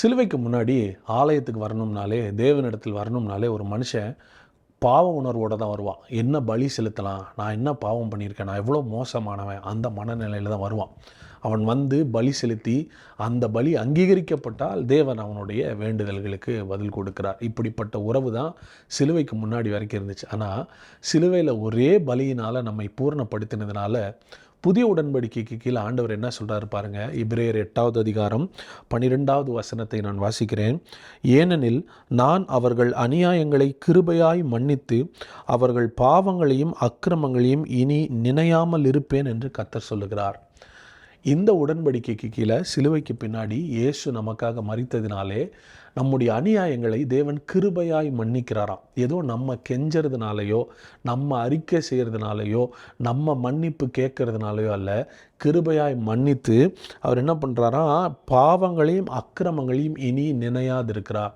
சிலுவைக்கு முன்னாடி ஆலயத்துக்கு வரணும்னாலே தேவனிடத்தில் வரணும்னாலே ஒரு மனுஷன் பாவ உணர்வோடு தான் வருவான். என்ன பலி செலுத்தலாம்? நான் என்ன பாவம் பண்ணியிருக்கேன்? நான் எவ்வளோ மோசமானவன்? அந்த மனநிலையில் தான் வருவான். அவன் வந்து பலி செலுத்தி அந்த பலி அங்கீகரிக்கப்பட்டால் தேவன் அவனுடைய வேண்டுதல்களுக்கு பதில் கொடுக்கிறார். இப்படிப்பட்ட உறவு தான் சிலுவைக்கு முன்னாடி வரைக்கும் இருந்துச்சு. ஆனால் சிலுவையில் ஒரே பலியினால் நம்மை பூர்ணப்படுத்தினதுனால புதிய உடன்படிக்கைக்கு கீழே ஆண்டவர் என்ன சொல்கிறாரு பாருங்க? இப்ரேயர் எட்டாவது அதிகாரம் பன்னிரெண்டாவது வசனத்தை நான் வாசிக்கிறேன். ஏனெனில் நான் அவர்கள் அநியாயங்களை கிருபையாய் மன்னித்து அவர்கள் பாவங்களையும் அக்கிரமங்களையும் இனி நினையாமல் இருப்பேன் என்று கத்தர் சொல்லுகிறார். இந்த உடன்படிக்கைக்கு கீழே சிலுவைக்கு பின்னாடி இயேசு நமக்காக மறித்ததினாலே நம்முடைய அநியாயங்களை தேவன் கிருபையாய் மன்னிக்கிறாராம். ஏதோ நம்ம கெஞ்சறதுனாலையோ நம்ம அறிக்கை செய்கிறதுனாலையோ நம்ம மன்னிப்பு கேட்கறதுனாலையோ அல்ல கிருபையாய் மன்னித்து அவர் என்ன பண்ணுறாரா பாவங்களையும் அக்கிரமங்களையும் இனி நினையாதிருக்கிறார்.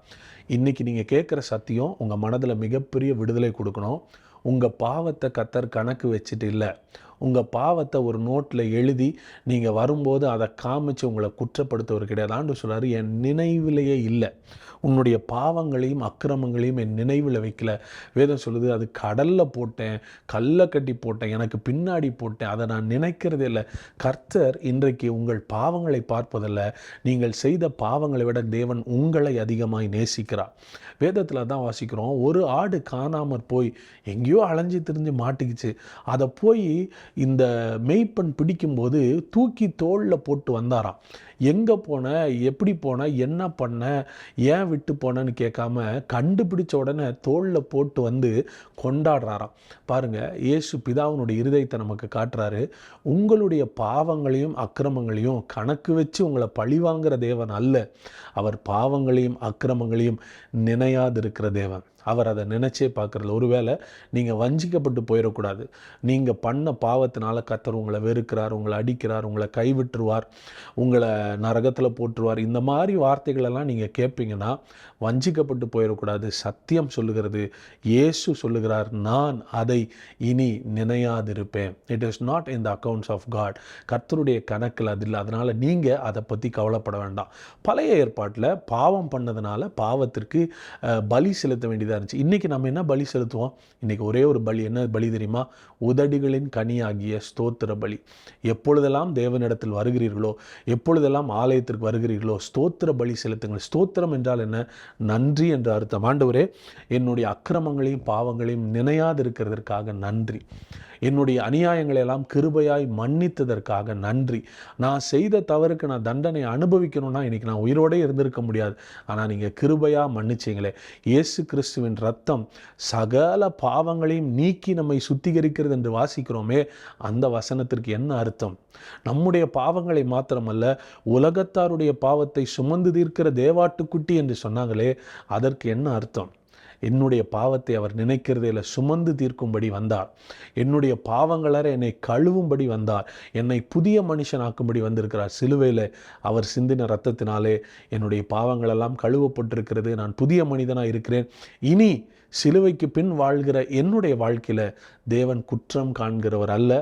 இன்றைக்கி நீங்கள் கேட்குற சத்தியம் உங்கள் மனதில் மிகப்பெரிய விடுதலை கொடுக்கணும். உங்கள் பாவத்தை கத்தர் கணக்கு வச்சுட்டு இல்லை. உங்கள் பாவத்தை ஒரு நோட்டில் எழுதி நீங்கள் வரும்போது அதை காமிச்சு உங்களை குற்றப்படுத்தவர் கிடையாது. ஆண்டு சொல்கிறார் என் நினைவிலேயே இல்லை. உன்னுடைய பாவங்களையும் அக்கிரமங்களையும் என் நினைவில் வைக்கல. வேதம் சொல்லுது அது கடலில் போட்டேன் கல்லை கட்டி போட்டேன் எனக்கு பின்னாடி போட்டேன் அதை நான் நினைக்கிறதே இல்லை. கர்த்தர் இன்றைக்கு உங்கள் பாவங்களை பார்ப்பதில்ல. நீங்கள் செய்த பாவங்களை விட தேவன் உங்களை அதிகமாய் நேசிக்கிறார். வேதத்தில் தான் வாசிக்கிறோம் ஒரு ஆடு காணாமற் போய் எங்கேயோ அலைஞ்சு திரிஞ்சு மாட்டிக்கிச்சு. அதை போய் இந்த மெய்ப்பெண் பிடிக்கும்போது தூக்கி தோளில் போட்டு வந்தாராம். எங்கே போன எப்படி போன என்ன பண்ண ஏன் விட்டு போனேன்னு கேட்காம கண்டுபிடிச்ச உடனே தோளில் போட்டு வந்து கொண்டாடுறாராம். பாருங்க இயேசு பிதாவினுடைய இருதயத்தை நமக்கு காட்டுறாரு. உங்களுடைய பாவங்களையும் அக்கிரமங்களையும் கணக்கு வச்சு உங்களை பழிவாங்கிற தேவன் அல்ல. அவர் பாவங்களையும் அக்கிரமங்களையும் நினையாதிருக்கிற தேவன். அவர் அதை நினச்சே பார்க்குறது ஒருவேளை நீங்கள் வஞ்சிக்கப்பட்டு போயிடக்கூடாது. நீங்கள் பண்ண பாவத்தினால கத்தர் உங்களை வெறுக்கிறார் உங்களை அடிக்கிறார் உங்களை கைவிட்டுருவார் உங்களை நரகத்தில் போட்டுருவார் இந்த மாதிரி வார்த்தைகளெல்லாம் நீங்கள் கேட்பீங்கன்னா வஞ்சிக்கப்பட்டு போயிடக்கூடாது. சத்தியம் சொல்லுகிறது இயேசு சொல்லுகிறார் நான் அதை இனி நினையாதிருப்பேன். It is not in the accounts of God கர்த்தருடைய கணக்கில் அது இல்லை. அதனால் நீங்கள் அதை பற்றி கவலைப்பட வேண்டாம். பழைய ஏற்பாட்டில் பாவம் பண்ணதுனால பாவத்திற்கு பலி செலுத்த வேண்டியது வேண்டியதாக இருந்துச்சு. இன்றைக்கி நம்ம என்ன பலி செலுத்துவோம்? இன்றைக்கி ஒரே ஒரு பலி என்ன பலி தெரியுமா? உதடுகளின் கனியாகிய ஸ்தோத்திர பலி. எப்பொழுதெல்லாம் தேவனிடத்தில் வருகிறீர்களோ எப்பொழுதெல்லாம் ஆலயத்திற்கு வருகிறீர்களோ ஸ்தோத்திர பலி செலுத்துங்கள். ஸ்தோத்திரம் என்றால் என்ன? நன்றி என்ற அர்த்தம். ஆண்டவரே என்னுடைய அக்கிரமங்களையும் பாவங்களையும் நினையாதிருக்கிறதற்காக நன்றி. என்னுடைய அநியாயங்களை எல்லாம் கிருபையாய் மன்னித்ததற்காக நன்றி. நான் செய்த தவறுக்கு நான் தண்டனை அனுபவிக்கணும்னா இன்றைக்கி நான் உயிரோடே இருந்திருக்க முடியாது. ஆனால் நீங்கள் கிருபையாக மன்னிச்சிங்களே. இயேசு கிறிஸ்துவின் ரத்தம் சகல பாவங்களையும் நீக்கி நம்மை சுத்திகரிக்கிறது என்று வாசிக்கிறோமே. அந்த வசனத்திற்கு என்ன அர்த்தம்? நம்முடைய பாவங்களை மாத்திரமல்ல உலகத்தாருடைய பாவத்தை சுமந்து தீர்க்கிற தேவாட்டுக்குட்டி என்று சொன்னாங்களே அதற்கு என்ன அர்த்தம்? என்னுடைய பாவத்தை அவர் நினைக்கிறதையில் சுமந்து தீர்க்கும்படி வந்தார். என்னுடைய பாவங்களற என்னை கழுவும்படி வந்தார். என்னை புதிய மனுஷனாக்கும்படி வந்திருக்கிறார். சிலுவையில் அவர் சிந்தின ரத்தத்தினாலே என்னுடைய பாவங்களெல்லாம் கழுவப்பட்டிருக்கிறது. நான் புதிய மனிதனாக இருக்கிறேன். இனி சிலுவைக்கு பின் வாழ்கிற என்னுடைய வாழ்க்கையில் தேவன் குற்றம் காண்கிறவர் அல்ல.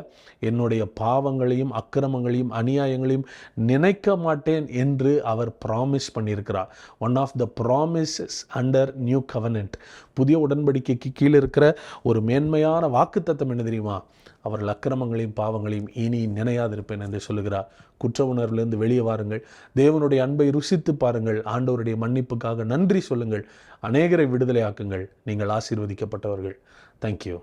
என்னுடைய பாவங்களையும் அக்கிரமங்களையும் அநியாயங்களையும் நினைக்க மாட்டேன் என்று அவர் ப்ராமிஸ் பண்ணியிருக்கிறார். One of the promises under new covenant புதிய உடன்படிக்கைக்கு கீழே இருக்கிற ஒரு மேன்மையான வாக்குத்தத்தம் என்ன தெரியுமா? அவர்கள் அக்கிரமங்களையும் பாவங்களையும் இனி நினையாதிருப்பேன் என்று சொல்லுகிறார். குற்ற உணர்விலிருந்து வெளியே வாருங்கள். தேவனுடைய அன்பை ருசித்து பாருங்கள். ஆண்டவருடைய மன்னிப்புக்காக நன்றி சொல்லுங்கள். அநேகரை விடுதலையாக்குங்கள். நீங்கள் ஆசீர்வதிக்கப்பட்டவர்கள். தேங்க்யூ